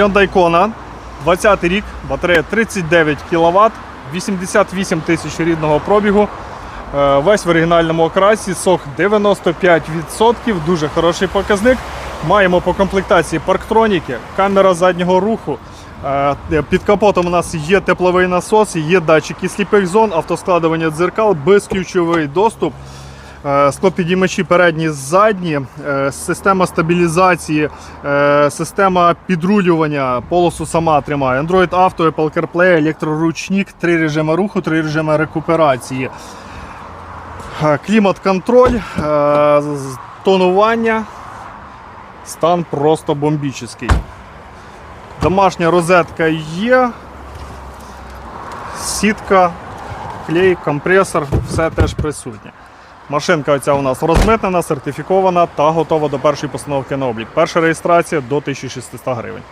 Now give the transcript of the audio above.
Hyundai Kona, 20 рік, батарея 39 кВт, 88 тисяч рідного пробігу. Е, Весь в оригінальному окрасі, сок 95%, дуже хороший показник. Маємо по комплектації парктроніки, камера заднього руху. Е, Під капотом у нас є тепловий насос, є датчики сліпих зон, автоскладування дзеркал, безключовий доступ. Е, Склопідіймачі передні, задні, е, система стабілізації, е, система підрулювання, полосу сама тримає. Android Auto, Apple CarPlay, електроручник, три режими руху, три режими рекуперації. Клімат-контроль, е, тонування. Стан просто бомбічний. Домашня розетка є. Сітка, клей, компресор, все теж присутнє. Машинка оця у нас розмитнена, сертифікована та готова до першої постановки на облік. Перша реєстрація до 1600 гривень.